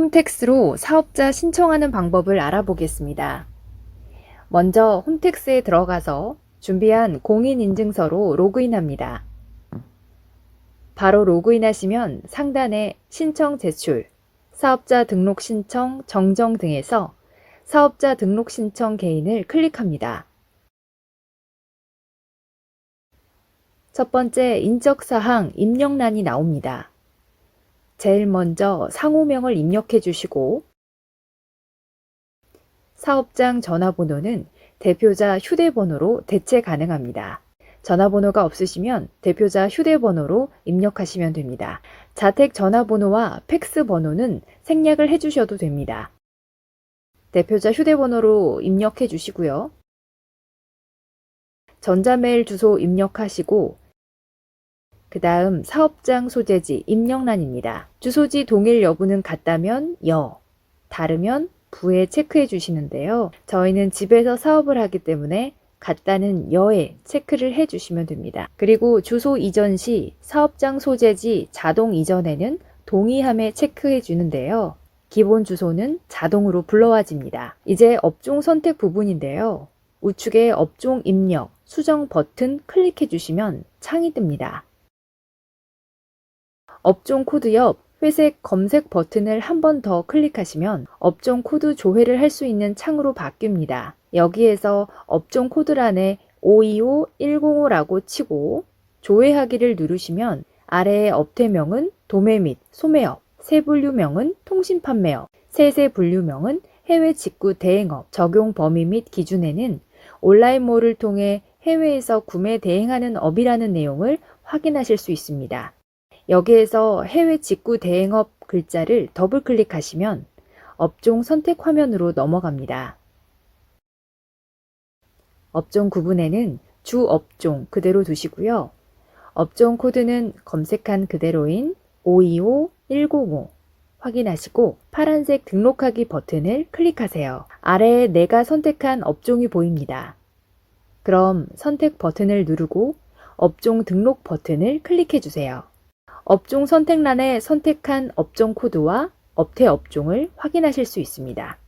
홈택스로 사업자 신청하는 방법을 알아보겠습니다. 먼저 홈택스에 들어가서 준비한 공인인증서로 로그인합니다. 바로 로그인하시면 상단에 신청 제출, 사업자 등록 신청, 정정 등에서 사업자 등록 신청 개인을 클릭합니다. 첫 번째 인적사항 입력란이 나옵니다. 제일 먼저 상호명을 입력해 주시고 사업장 전화번호는 대표자 휴대번호로 대체 가능합니다. 전화번호가 없으시면 대표자 휴대번호로 입력하시면 됩니다. 자택 전화번호와 팩스 번호는 생략을 해주셔도 됩니다. 대표자 휴대번호로 입력해 주시고요. 전자메일 주소 입력하시고 그 다음 사업장 소재지 입력란입니다. 주소지 동일 여부는 같다면 여, 다르면 부에 체크해 주시는데요. 저희는 집에서 사업을 하기 때문에 같다는 여에 체크를 해 주시면 됩니다. 그리고 주소 이전 시 사업장 소재지 자동 이전에는 동의함에 체크해 주는데요. 기본 주소는 자동으로 불러와집니다. 이제 업종 선택 부분인데요. 우측에 업종 입력, 수정 버튼 클릭해 주시면 창이 뜹니다. 업종 코드 옆 회색 검색 버튼을 한 번 더 클릭하시면 업종 코드 조회를 할 수 있는 창으로 바뀝니다. 여기에서 업종 코드란에 525105라고 치고 조회하기를 누르시면 아래의 업태명은 도매 및 소매업, 세 분류명은 통신 판매업, 세세 분류명은 해외 직구 대행업, 적용 범위 및 기준에는 온라인몰을 통해 해외에서 구매 대행하는 업이라는 내용을 확인하실 수 있습니다. 여기에서 해외 직구 대행업 글자를 더블 클릭하시면 업종 선택 화면으로 넘어갑니다. 업종 구분에는 주 업종 그대로 두시고요. 업종 코드는 검색한 그대로인 525105 확인하시고 파란색 등록하기 버튼을 클릭하세요. 아래에 내가 선택한 업종이 보입니다. 그럼 선택 버튼을 누르고 업종 등록 버튼을 클릭해 주세요. 업종 선택란에 선택한 업종 코드와 업태 업종을 확인하실 수 있습니다.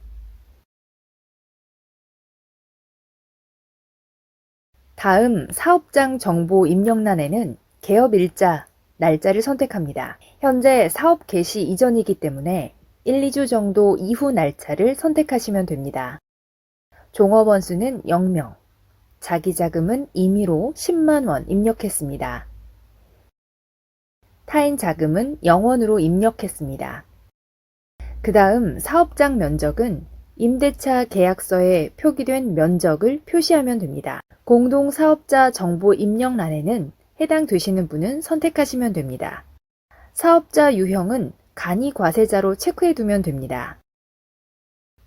다음 사업장 정보 입력란에는 개업 일자, 날짜를 선택합니다. 현재 사업 개시 이전이기 때문에 1, 2주 정도 이후 날짜를 선택하시면 됩니다. 종업원 수는 0명, 자기 자금은 임의로 10만 원 입력했습니다. 타인 자금은 0원으로 입력했습니다. 그 다음 사업장 면적은 임대차 계약서에 표기된 면적을 표시하면 됩니다. 공동 사업자 정보 입력란에는 해당되시는 분은 선택하시면 됩니다. 사업자 유형은 간이 과세자로 체크해 두면 됩니다.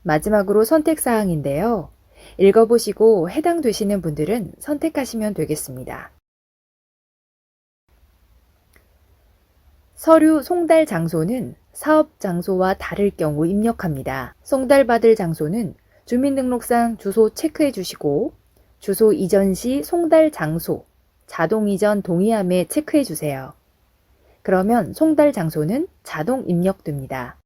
마지막으로 선택사항인데요. 읽어보시고 해당되시는 분들은 선택하시면 되겠습니다. 서류 송달 장소는 사업 장소와 다를 경우 입력합니다. 송달받을 장소는 주민등록상 주소 체크해 주시고 주소 이전 시 송달 장소, 자동 이전 동의함에 체크해 주세요. 그러면 송달 장소는 자동 입력됩니다.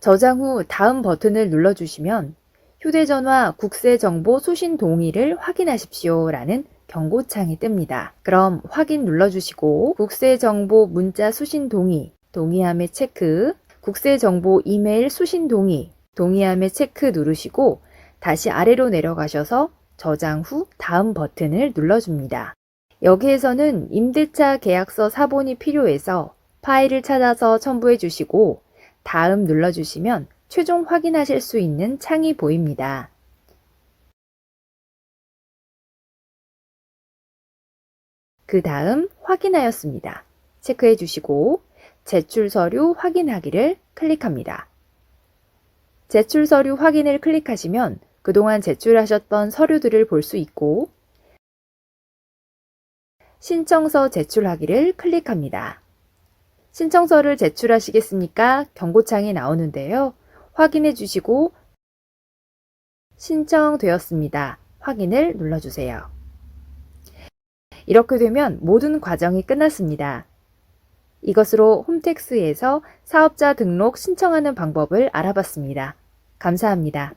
저장 후 다음 버튼을 눌러주시면 휴대전화 국세정보 수신 동의를 확인하십시오 라는 경고창이 뜹니다. 그럼 확인 눌러주시고 국세정보 문자 수신 동의, 동의함에 체크, 국세정보 이메일 수신 동의, 동의함에 체크 누르시고 다시 아래로 내려가셔서 저장 후 다음 버튼을 눌러줍니다. 여기에서는 임대차 계약서 사본이 필요해서 파일을 찾아서 첨부해 주시고 다음 눌러주시면 최종 확인하실 수 있는 창이 보입니다. 그 다음 확인하였습니다. 체크해 주시고 제출 서류 확인하기를 클릭합니다. 제출 서류 확인을 클릭하시면 그동안 제출하셨던 서류들을 볼 수 있고 신청서 제출하기를 클릭합니다. 신청서를 제출하시겠습니까? 경고창이 나오는데요. 확인해 주시고 신청되었습니다. 확인을 눌러주세요. 이렇게 되면 모든 과정이 끝났습니다. 이것으로 홈택스에서 사업자 등록 신청하는 방법을 알아봤습니다. 감사합니다.